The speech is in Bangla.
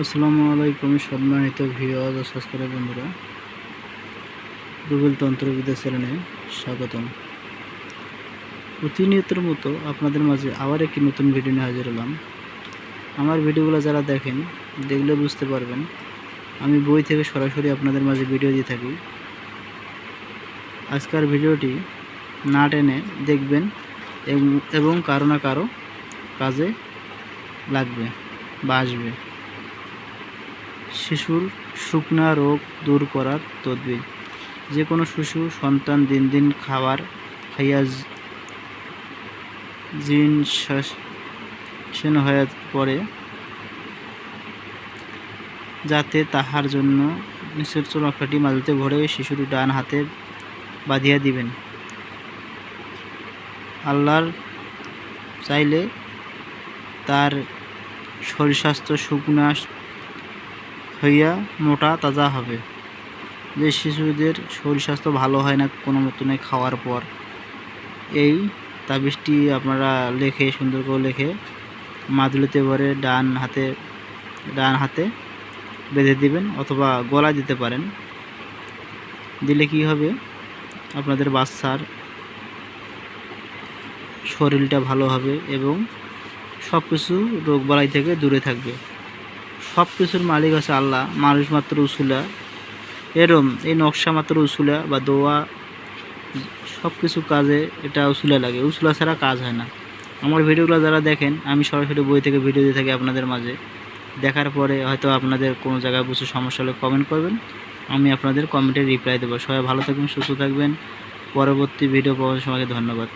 আসসালামু আলাইকুম সম্মানিত ভিওয়াজ ও সাবস্ক্রাইব বন্ধুরা। গুগল তন্ত্রবিদ্যা চ্যানেলে স্বাগতম। প্রতিনিয়তের মতো আপনাদের মাঝে আবার একটি নতুন ভিডিও নিয়ে হাজির হলাম। আমার ভিডিওগুলো যারা দেখেন, দেখলে বুঝতে পারবেন, আমি বই থেকে সরাসরি আপনাদের মাঝে ভিডিও দিয়ে থাকি। আজকের ভিডিওটি না টেনে দেখবেন এবং- কারও না কারও কাজে লাগবে বা আসবে। শিশুর শুকনা রোগ দূর করার তদবির। যে কোনো শিশু সন্তান দিন দিন খাবার খাইয়া জ- জিন শ্বাস- সেন হয়ে পড়ে, যাতে তাহার জন্য নিচের চোরাকাটি মালতে ভরে শিশুর ডান হাতে বাঁধিয়া দিবেন। আল্লাহর চাইলে তার শরীর স্বাস্থ্য শুকনা হইয়া মোটা তাজা হবে। যে শিশুদের শরীর স্বাস্থ্য ভালো হয় না কোনো মতনে খাওয়ার পর, এই তাবিজটি আপনারা লেখে, সুন্দর করে লেখে মাদুলিতে ভরে ডান হাতে ডান হাতে বেঁধে দিবেন অথবা গলা দিতে পারেন। দিলে কি হবে? আপনাদের বাচ্চার শরীরটা ভালো হবে এবং সব কিছু রোগবালাই থেকে দূরে থাকবে। সব কিছুর মালিক আছে আল্লাহ, মানুষ মাত্র উসুলা এরম, এই নকশা মাত্র উসুলা বা দোয়া, সব কিছু কাজে এটা উসুলা লাগে। উসুলা ছাড়া কাজ হয় না। আমার ভিডিওগুলো যারা দেখেন, আমি সরাসরি বই থেকে ভিডিও দিয়ে থাকি আপনাদের মাঝে। দেখার পরে হয়তো আপনাদের কোনো জায়গায় বুঝে সমস্যা হলে কমেন্ট করবেন। আমি আপনাদের কমেন্টে রিপ্লাই দেবো। সবাই ভালো থাকবেন, সুস্থ থাকবেন। পরবর্তী ভিডিও পাওয়ার সময়কে ধন্যবাদ।